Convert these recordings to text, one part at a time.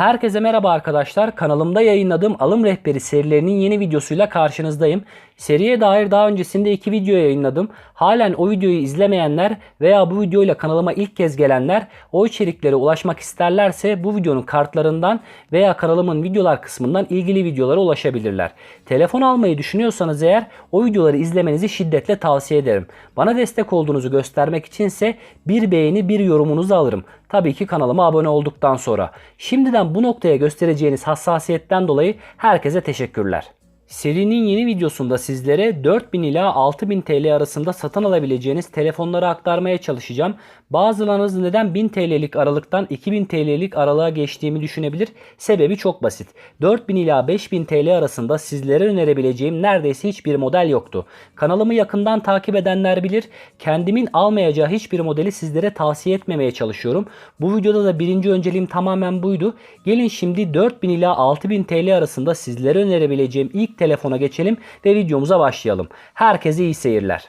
Herkese merhaba arkadaşlar. Kanalımda yayınladığım alım rehberi serilerinin yeni videosuyla karşınızdayım. Seriye dair daha öncesinde iki video yayınladım. Halen o videoyu izlemeyenler veya bu videoyla kanalıma ilk kez gelenler o içeriklere ulaşmak isterlerse bu videonun kartlarından veya kanalımın videolar kısmından ilgili videolara ulaşabilirler. Telefon almayı düşünüyorsanız eğer o videoları izlemenizi şiddetle tavsiye ederim. Bana destek olduğunuzu göstermek içinse bir beğeni bir yorumunuzu alırım. Tabii ki kanalıma abone olduktan sonra. Şimdiden bu noktaya göstereceğiniz hassasiyetten dolayı herkese teşekkürler. Serinin yeni videosunda sizlere 4000 ila 6000 TL arasında satın alabileceğiniz telefonları aktarmaya çalışacağım. Bazılarınız neden 1000 TL'lik aralıktan 2000 TL'lik aralığa geçtiğimi düşünebilir. Sebebi çok basit. 4000 ila 5000 TL arasında sizlere önerebileceğim neredeyse hiçbir model yoktu. Kanalımı yakından takip edenler bilir. Kendimin almayacağı hiçbir modeli sizlere tavsiye etmemeye çalışıyorum. Bu videoda da birinci önceliğim tamamen buydu. Gelin şimdi 4000 ila 6000 TL arasında sizlere önerebileceğim ilk telefona geçelim ve videomuza başlayalım. Herkese iyi seyirler.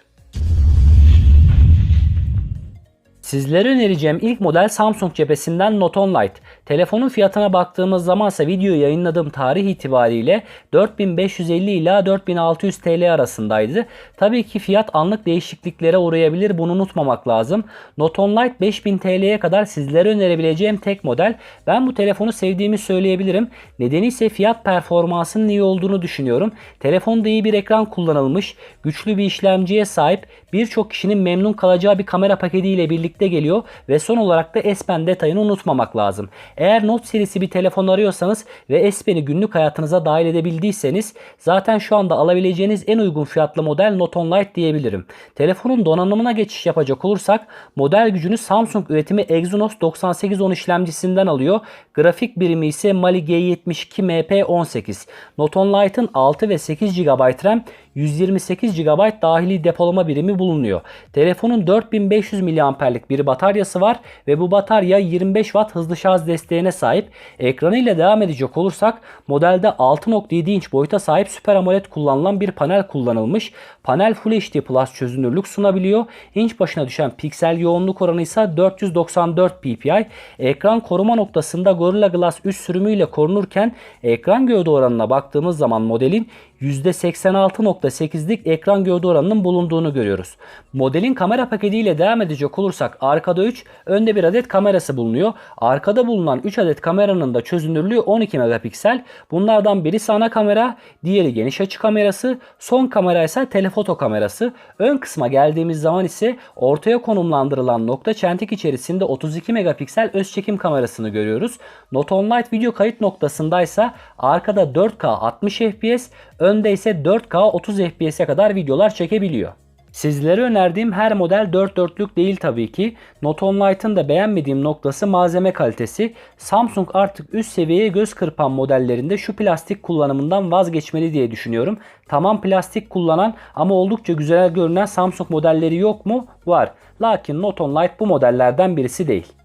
Sizlere önereceğim ilk model Samsung cephesinden Note 10 Lite. Telefonun fiyatına baktığımız zaman ise video yayınladığım tarih itibariyle 4550 ila 4600 TL arasındaydı. Tabii ki fiyat anlık değişikliklere uğrayabilir bunu unutmamak lazım. Note 10 Lite 5000 TL'ye kadar sizlere önerebileceğim tek model. Ben bu telefonu sevdiğimi söyleyebilirim. Nedeni ise fiyat performansının iyi olduğunu düşünüyorum. Telefonda iyi bir ekran kullanılmış, güçlü bir işlemciye sahip, birçok kişinin memnun kalacağı bir kamera paketiyle birlikte geliyor ve son olarak da S Pen detayını unutmamak lazım. Eğer Note serisi bir telefon arıyorsanız ve S Pen'i günlük hayatınıza dahil edebildiyseniz zaten şu anda alabileceğiniz en uygun fiyatlı model Note 10 Lite diyebilirim. Telefonun donanımına geçiş yapacak olursak model gücünü Samsung üretimi Exynos 9810 işlemcisinden alıyor. Grafik birimi ise Mali G72 MP18. Note 10 Lite'ın 6 ve 8 GB RAM 128 GB dahili depolama birimi bulunuyor. Telefonun 4500 mAh'lik bir bataryası var ve bu batarya 25 Watt hızlı şarj desteğine sahip. Ekranı ile devam edecek olursak modelde 6.7 inç boyuta sahip Super AMOLED kullanılan bir panel kullanılmış. Panel Full HD Plus çözünürlük sunabiliyor. İnç başına düşen piksel yoğunluk oranı ise 494 ppi. Ekran koruma noktasında Gorilla Glass 3 sürümüyle korunurken ekran gövde oranına baktığımız zaman modelin %86.8'lik ekran gövde oranının bulunduğunu görüyoruz. Modelin kamera paketiyle devam edecek olursak arkada 3, önde bir adet kamerası bulunuyor. Arkada bulunan 3 adet kameranın da çözünürlüğü 12 megapiksel. Bunlardan birisi ana kamera, diğeri geniş açı kamerası, son kamera ise telefoto kamerası. Ön kısma geldiğimiz zaman ise ortaya konumlandırılan nokta çentik içerisinde 32 megapiksel öz çekim kamerasını görüyoruz. Note 10 Lite video kayıt noktasındaysa arkada 4K 60 FPS, önde ise 4K 30 FPS'e kadar videolar çekebiliyor. Sizlere önerdiğim her model 4 dörtlük değil tabii ki. Note 10 Lite'ın da beğenmediğim noktası malzeme kalitesi. Samsung artık üst seviyeye göz kırpan modellerinde şu plastik kullanımından vazgeçmeli diye düşünüyorum. Tamam plastik kullanan ama oldukça güzel görünen Samsung modelleri yok mu? Var. Lakin 10 Lite bu modellerden birisi değil.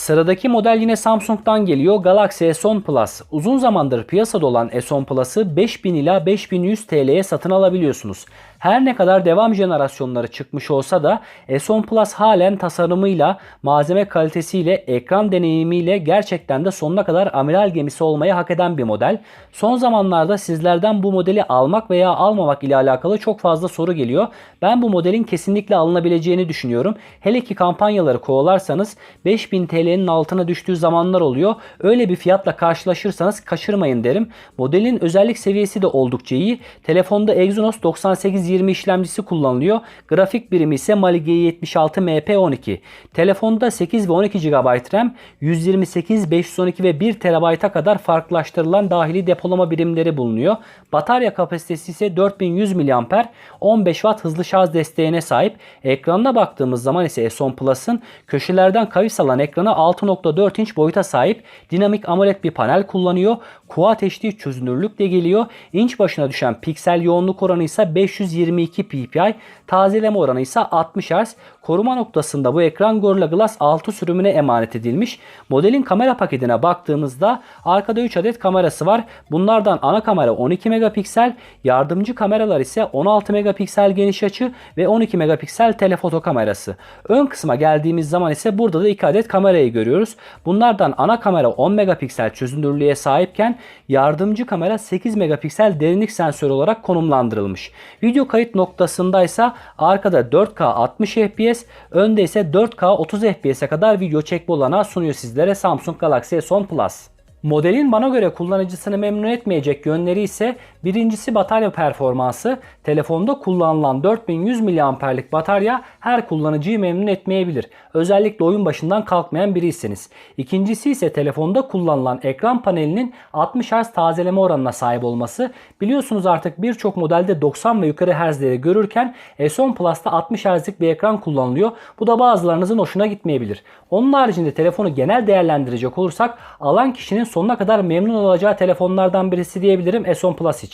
Sıradaki model yine Samsung'dan geliyor. Galaxy S10 Plus. Uzun zamandır piyasada olan S10 Plus'ı 5000 ila 5100 TL'ye satın alabiliyorsunuz. Her ne kadar devam jenerasyonları çıkmış olsa da S10 Plus halen tasarımıyla, malzeme kalitesiyle, ekran deneyimiyle gerçekten de sonuna kadar amiral gemisi olmayı hak eden bir model. Son zamanlarda sizlerden bu modeli almak veya almamak ile alakalı çok fazla soru geliyor. Ben bu modelin kesinlikle alınabileceğini düşünüyorum. Hele ki kampanyaları kovalarsanız 5000 TL'nin altına düştüğü zamanlar oluyor. Öyle bir fiyatla karşılaşırsanız kaçırmayın derim. Modelin özellik seviyesi de oldukça iyi. Telefonda Exynos 98 20 işlemcisi kullanılıyor. Grafik birimi ise Mali G76 MP12. Telefonda 8 ve 12 GB RAM, 128, 512 ve 1 TB'a kadar farklılaştırılan dahili depolama birimleri bulunuyor. Batarya kapasitesi ise 4100 mAh, 15 Watt hızlı şarj desteğine sahip. Ekranına baktığımız zaman ise S10 Plus'ın köşelerden kavis alan ekranı 6.4 inç boyuta sahip. Dinamik AMOLED bir panel kullanıyor. Quad HD çözünürlük de geliyor. İnç başına düşen piksel yoğunluk oranı ise 520 122 ppi, tazeleme oranı ise 60 Hz. Koruma noktasında bu ekran Gorilla Glass 6 sürümüne emanet edilmiş. Modelin kamera paketine baktığımızda arkada 3 adet kamerası var. Bunlardan ana kamera 12 megapiksel, yardımcı kameralar ise 16 megapiksel geniş açı ve 12 megapiksel telefoto kamerası. Ön kısma geldiğimiz zaman ise burada da 2 adet kamerayı görüyoruz. Bunlardan ana kamera 10 megapiksel çözünürlüğe sahipken yardımcı kamera 8 megapiksel derinlik sensörü olarak konumlandırılmış. Video kayıt noktasında ise arkada 4K 60 FPS, önde ise 4K 30 FPS'e kadar video çekme olanağı sunuyor sizlere Samsung Galaxy S10 Plus. Modelin bana göre kullanıcısını memnun etmeyecek yönleri ise birincisi batarya performansı. Telefonda kullanılan 4100 mAh'lik batarya her kullanıcıyı memnun etmeyebilir. Özellikle oyun başından kalkmayan biriyseniz. İkincisi ise telefonda kullanılan ekran panelinin 60 Hz tazeleme oranına sahip olması. Biliyorsunuz artık birçok modelde 90 ve yukarı Hz'leri görürken S10 Plus'ta 60 Hz'lik bir ekran kullanılıyor. Bu da bazılarınızın hoşuna gitmeyebilir. Onun haricinde telefonu genel değerlendirecek olursak alan kişinin sonuna kadar memnun olacağı telefonlardan birisi diyebilirim S10 Plus için.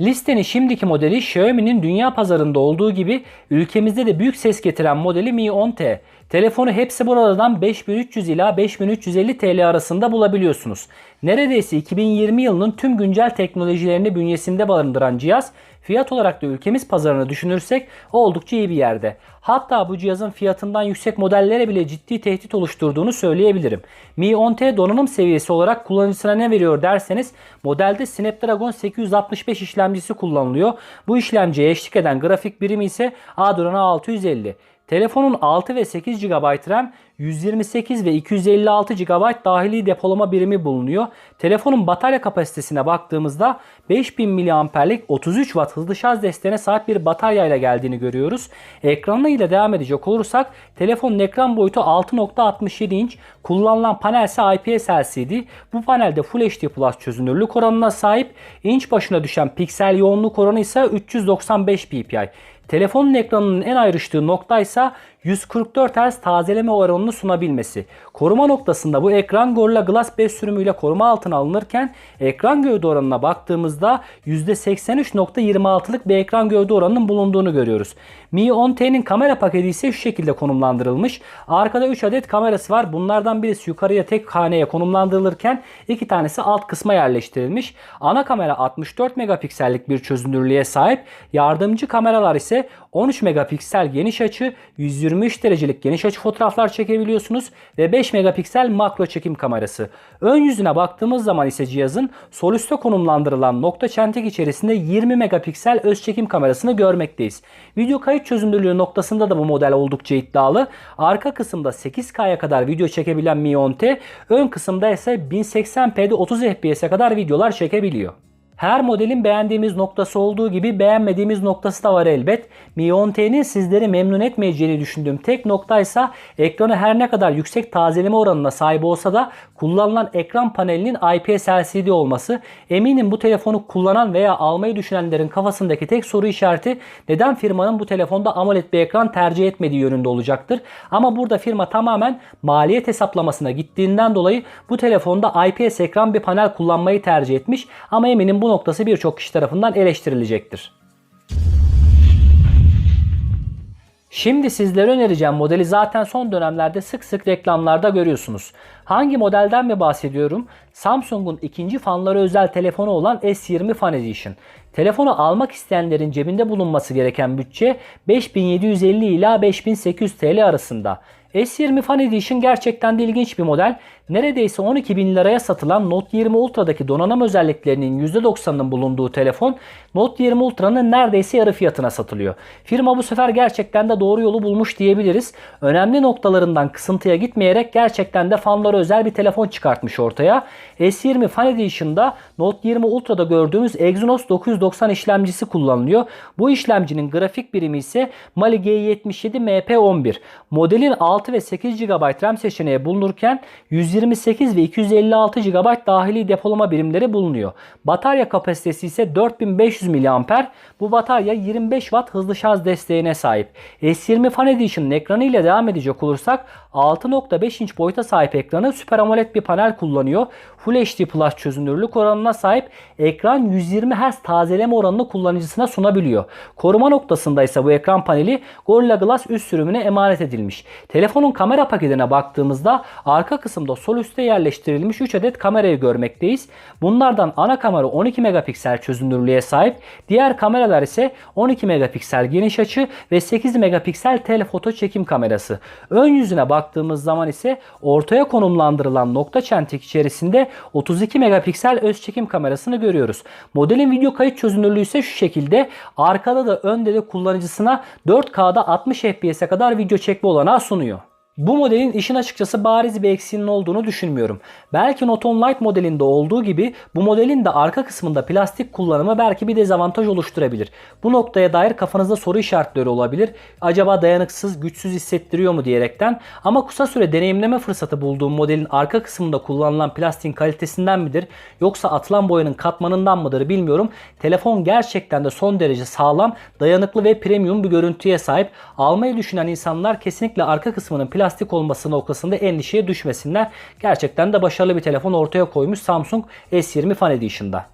Listenin şimdiki modeli Xiaomi'nin dünya pazarında olduğu gibi ülkemizde de büyük ses getiren modeli Mi 10T. Telefonu hepsi buradan 5300 ila 5350 TL arasında bulabiliyorsunuz. Neredeyse 2020 yılının tüm güncel teknolojilerini bünyesinde barındıran cihaz fiyat olarak da ülkemiz pazarını düşünürsek oldukça iyi bir yerde. Hatta bu cihazın fiyatından yüksek modellere bile ciddi tehdit oluşturduğunu söyleyebilirim. Mi 10T donanım seviyesi olarak kullanıcısına ne veriyor derseniz modelde Snapdragon 865 işlemcisi kullanılıyor. Bu işlemciye eşlik eden grafik birimi ise Adreno 650. Telefonun 6 ve 8 GB RAM, 128 ve 256 GB dahili depolama birimi bulunuyor. Telefonun batarya kapasitesine baktığımızda 5000 mAh'lik 33 Watt hızlı şarj desteğine sahip bir batarya ile geldiğini görüyoruz. Ekranı ile devam edecek olursak telefonun ekran boyutu 6.67 inç. Kullanılan panel ise IPS LCD. Bu panelde Full HD Plus çözünürlük oranına sahip. İnç başına düşen piksel yoğunluk oranı ise 395 ppi. Telefonun ekranının en ayrıştığı nokta ise 144 Hz tazeleme oranını sunabilmesi. Koruma noktasında bu ekran Gorilla Glass 5 sürümüyle koruma altına alınırken ekran gövde oranına baktığımızda %83.26'lık bir ekran gövde oranının bulunduğunu görüyoruz. Mi 10T'nin kamera paketi ise şu şekilde konumlandırılmış. Arkada 3 adet kamerası var. Bunlardan birisi yukarıya tek haneye konumlandırılırken iki tanesi alt kısma yerleştirilmiş. Ana kamera 64 megapiksellik bir çözünürlüğe sahip. Yardımcı kameralar ise 13 megapiksel geniş açı, 123 derecelik geniş açı fotoğraflar çekebiliyorsunuz ve 5 megapiksel makro çekim kamerası. Ön yüzüne baktığımız zaman ise cihazın sol üstte konumlandırılan nokta çentik içerisinde 20 megapiksel öz çekim kamerasını görmekteyiz. Video kayıt çözünürlüğü noktasında da bu model oldukça iddialı. Arka kısımda 8K'ya kadar video çekebilen Mi 10T, ön kısımda ise 1080p'de 30 FPS'e kadar videolar çekebiliyor. Her modelin beğendiğimiz noktası olduğu gibi beğenmediğimiz noktası da var elbet. Mi 10T'nin sizleri memnun etmeyeceğini düşündüğüm tek nokta ise ekranı her ne kadar yüksek tazeleme oranına sahip olsa da kullanılan ekran panelinin IPS LCD olması. Eminim bu telefonu kullanan veya almayı düşünenlerin kafasındaki tek soru işareti neden firmanın bu telefonda AMOLED bir ekran tercih etmediği yönünde olacaktır. Ama burada firma tamamen maliyet hesaplamasına gittiğinden dolayı bu telefonda IPS ekran bir panel kullanmayı tercih etmiş. Ama eminim bu noktası birçok kişi tarafından eleştirilecektir. Şimdi sizlere önereceğim modeli zaten son dönemlerde sık sık reklamlarda görüyorsunuz. Hangi modelden mi bahsediyorum? Samsung'un ikinci fanları özel telefonu olan S20 Fan Edition. Telefonu almak isteyenlerin cebinde bulunması gereken bütçe 5750 ila 5800 TL arasında. S20 Fan Edition gerçekten de ilginç bir model. Neredeyse 12 bin liraya satılan Note 20 Ultra'daki donanım özelliklerinin %90'ının bulunduğu telefon Note 20 Ultra'nın neredeyse yarı fiyatına satılıyor. Firma bu sefer gerçekten de doğru yolu bulmuş diyebiliriz. Önemli noktalarından kısıntıya gitmeyerek gerçekten de fanlara özel bir telefon çıkartmış ortaya. S20 Fan Edition'da Note 20 Ultra'da gördüğümüz Exynos 990 890 işlemcisi kullanılıyor. Bu işlemcinin grafik birimi ise Mali G77 MP11. Modelin 6 ve 8 GB RAM seçeneği bulunurken 128 ve 256 GB dahili depolama birimleri bulunuyor. Batarya kapasitesi ise 4500 mAh. Bu batarya 25 Watt hızlı şarj desteğine sahip. S20 Fan Edition'ın ekranı ile devam edecek olursak 6.5 inç boyuta sahip ekranı Super AMOLED bir panel kullanıyor. Full HD Plus çözünürlük oranına sahip ekran 120 Hz tazeleme oranını kullanıcısına sunabiliyor. Koruma noktasında ise bu ekran paneli Gorilla Glass üst sürümüne emanet edilmiş. Telefonun kamera paketine baktığımızda arka kısımda sol üstte yerleştirilmiş 3 adet kamerayı görmekteyiz. Bunlardan ana kamera 12 megapiksel çözünürlüğe sahip. Diğer kameralar ise 12 megapiksel geniş açı ve 8 megapiksel telefoto çekim kamerası. Ön yüzüne baktığımız zaman ise ortaya konumlandırılan nokta çentik içerisinde 32 megapiksel öz çekim kamerasını görüyoruz. Modelin video kayıt çözünürlüğü ise şu şekilde. Arkada da önde de kullanıcısına 4K'da 60 FPS'e kadar video çekme olanağı sunuyor. Bu modelin işin açıkçası bariz bir eksiğinin olduğunu düşünmüyorum. Belki 10 Lite modelinde olduğu gibi bu modelin de arka kısmında plastik kullanımı belki bir dezavantaj oluşturabilir. Bu noktaya dair kafanızda soru işaretleri olabilir. Acaba dayanıksız, güçsüz hissettiriyor mu diyerekten. Ama kısa süre deneyimleme fırsatı bulduğum modelin arka kısmında kullanılan plastiğin kalitesinden midir yoksa atılan boyanın katmanından mıdır bilmiyorum. Telefon gerçekten de son derece sağlam, dayanıklı ve premium bir görüntüye sahip. Almayı düşünen insanlar kesinlikle arka kısmının plastik plastik olması noktasında endişeye düşmesinler. Gerçekten de başarılı bir telefon ortaya koymuş Samsung S20 Fan Edition'da.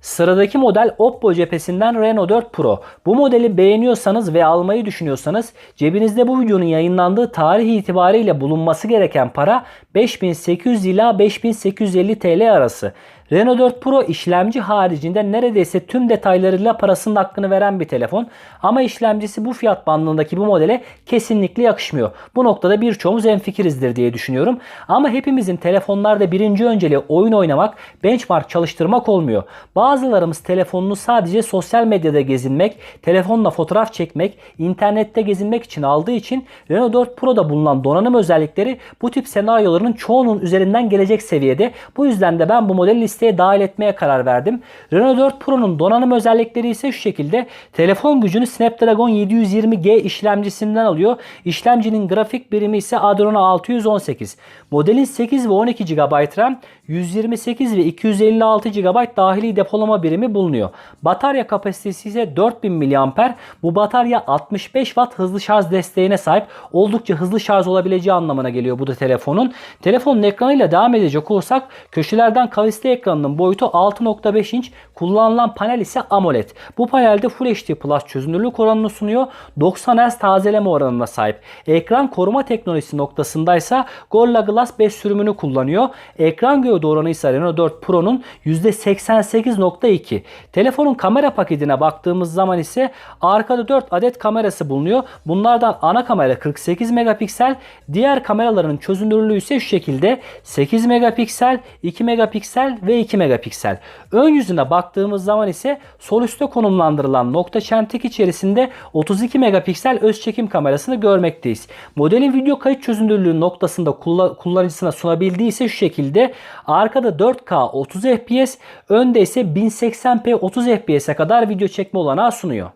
Sıradaki model Oppo cephesinden Reno 4 Pro. Bu modeli beğeniyorsanız ve almayı düşünüyorsanız cebinizde bu videonun yayınlandığı tarih itibariyle bulunması gereken para 5800 ila 5850 TL arası. Renault 4 Pro işlemci haricinde neredeyse tüm detaylarıyla parasının hakkını veren bir telefon. Ama işlemcisi bu fiyat bandındaki bu modele kesinlikle yakışmıyor. Bu noktada birçoğumuz enfikirizdir diye düşünüyorum. Ama hepimizin telefonlarda birinci önceliği oyun oynamak, benchmark çalıştırmak olmuyor. Bazılarımız telefonunu sadece sosyal medyada gezinmek, telefonla fotoğraf çekmek, internette gezinmek için aldığı için Renault 4 Pro'da bulunan donanım özellikleri bu tip senaryoların çoğunun üzerinden gelecek seviyede. Bu yüzden de ben bu modeli listeye dahil etmeye karar verdim. Renault 4 Pro'nun donanım özellikleri ise şu şekilde. Telefon gücünü Snapdragon 720G işlemcisinden alıyor. İşlemcinin grafik birimi ise Adreno 618. Modelin 8 ve 12 GB RAM, 128 ve 256 GB dahili depolama birimi bulunuyor. Batarya kapasitesi ise 4000 mAh. Bu batarya 65 Watt hızlı şarj desteğine sahip. Oldukça hızlı şarj olabileceği anlamına geliyor bu da telefonun. Telefonun ekranıyla devam edecek olursak köşelerden kavisli ekranının boyutu 6.5 inç. Kullanılan panel ise AMOLED. Bu panelde Full HD Plus çözünürlük oranını sunuyor. 90 Hz tazeleme oranına sahip. Ekran koruma teknolojisi noktasındaysa Gorilla Glass 5 sürümünü kullanıyor. Ekran gövde oranı ise Renault 4 Pro'nun %88.2. Telefonun kamera paketine baktığımız zaman ise arkada 4 adet kamerası bulunuyor. Bunlardan ana kamera 48 megapiksel, diğer kameraların çözünürlüğü ise şu şekilde 8 megapiksel, 2 megapiksel ve 2 megapiksel. Ön yüzüne baktığımız zaman ise sol üstte konumlandırılan nokta çentik içerisinde 32 megapiksel öz çekim kamerasını görmekteyiz. Modelin video kayıt çözünürlüğü noktasında kullanıcısına sunabildiği ise şu şekilde arkada 4K 30 FPS, önde ise 1080p 30 FPS'e kadar video çekme olanağı sunuyor.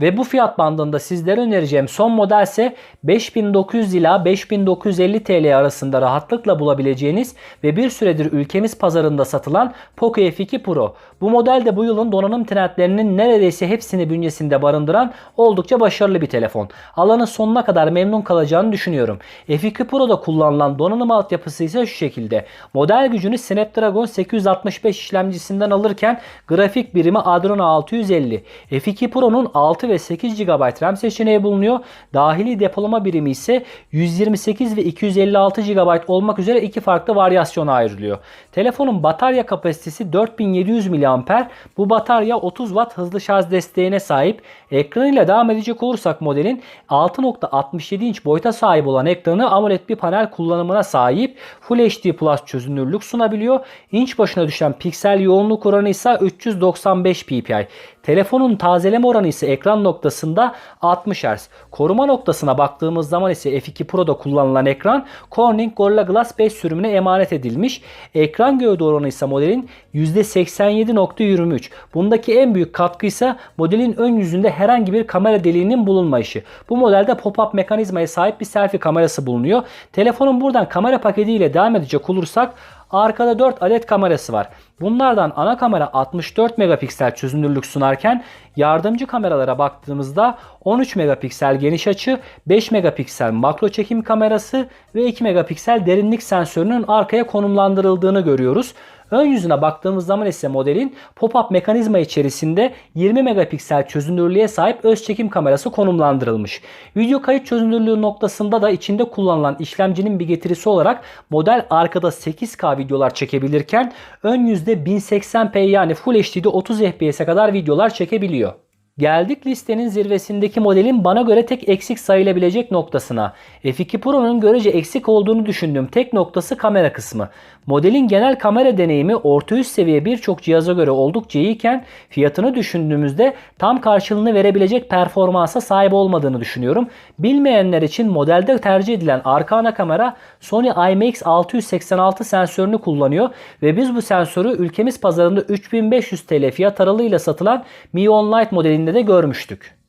Ve bu fiyat bandında sizlere önereceğim son model ise 5900 ila 5950 TL arasında rahatlıkla bulabileceğiniz ve bir süredir ülkemiz pazarında satılan Poco F2 Pro. Bu model de bu yılın donanım trendlerinin neredeyse hepsini bünyesinde barındıran oldukça başarılı bir telefon. Alanın sonuna kadar memnun kalacağını düşünüyorum. F2 Pro'da kullanılan donanım altyapısı ise şu şekilde. Model gücünü Snapdragon 865 işlemcisinden alırken grafik birimi Adreno 650. F2 Pro'nun 6 ve 8 GB RAM seçeneği bulunuyor. Dahili depolama birimi ise 128 ve 256 GB olmak üzere iki farklı varyasyona ayrılıyor. Telefonun batarya kapasitesi 4700 mAh. Bu batarya 30 Watt hızlı şarj desteğine sahip. Ekranıyla devam edecek olursak modelin 6.67 inç boyuta sahip olan ekranı AMOLED bir panel kullanımına sahip. Full HD Plus çözünürlük sunabiliyor. İnç başına düşen piksel yoğunluk oranı ise 395 ppi. Telefonun tazeleme oranı ise ekran noktasında 60 Hz. Koruma noktasına baktığımız zaman ise F2 Pro'da kullanılan ekran Corning Gorilla Glass 5 sürümüne emanet edilmiş. Ekran gövde oranı ise modelin %87.23. Bundaki en büyük katkı ise modelin ön yüzünde herhangi bir kamera deliğinin bulunmayışı. Bu modelde pop-up mekanizmaya sahip bir selfie kamerası bulunuyor. Telefonun buradan kamera paketiyle devam edecek olursak Arkada 4 adet kamerası var. Bunlardan ana kamera 64 megapiksel çözünürlük sunarken yardımcı kameralara baktığımızda 13 megapiksel geniş açı, 5 megapiksel makro çekim kamerası ve 2 megapiksel derinlik sensörünün arkaya konumlandırıldığını görüyoruz. Ön yüzüne baktığımız zaman ise modelin pop-up mekanizma içerisinde 20 megapiksel çözünürlüğe sahip öz çekim kamerası konumlandırılmış. Video kayıt çözünürlüğü noktasında da içinde kullanılan işlemcinin bir getirisi olarak model arkada 8K videolar çekebilirken ön yüzde 1080p yani Full HD'de 30 FPS'e kadar videolar çekebiliyor. Geldik listenin zirvesindeki modelin bana göre tek eksik sayılabilecek noktasına. F2 Pro'nun görece eksik olduğunu düşündüğüm tek noktası kamera kısmı. Modelin genel kamera deneyimi orta üst seviye birçok cihaza göre oldukça iyiyken fiyatını düşündüğümüzde tam karşılığını verebilecek performansa sahip olmadığını düşünüyorum. Bilmeyenler için modelde tercih edilen arka ana kamera Sony IMX686 sensörünü kullanıyor ve biz bu sensörü ülkemiz pazarında 3500 TL fiyat aralığıyla satılan Mi On Lite de görmüştük.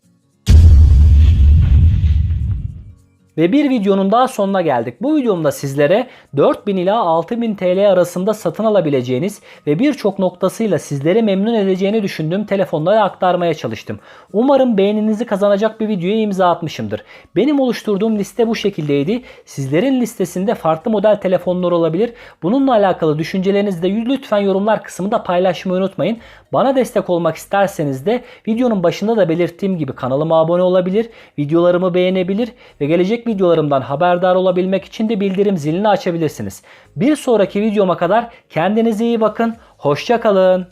Ve bir videonun daha sonuna geldik. Bu videomda sizlere 4000 ila 6000 TL arasında satın alabileceğiniz ve birçok noktasıyla sizleri memnun edeceğini düşündüğüm telefonları aktarmaya çalıştım. Umarım beğeninizi kazanacak bir videoya imza atmışımdır. Benim oluşturduğum liste bu şekildeydi. Sizlerin listesinde farklı model telefonlar olabilir. Bununla alakalı düşüncelerinizi de lütfen yorumlar kısmında paylaşmayı unutmayın. Bana destek olmak isterseniz de videonun başında da belirttiğim gibi kanalıma abone olabilir, videolarımı beğenebilir ve gelecek videolarımdan haberdar olabilmek için de bildirim zilini açabilirsiniz. Bir sonraki videoma kadar kendinize iyi bakın, hoşça kalın.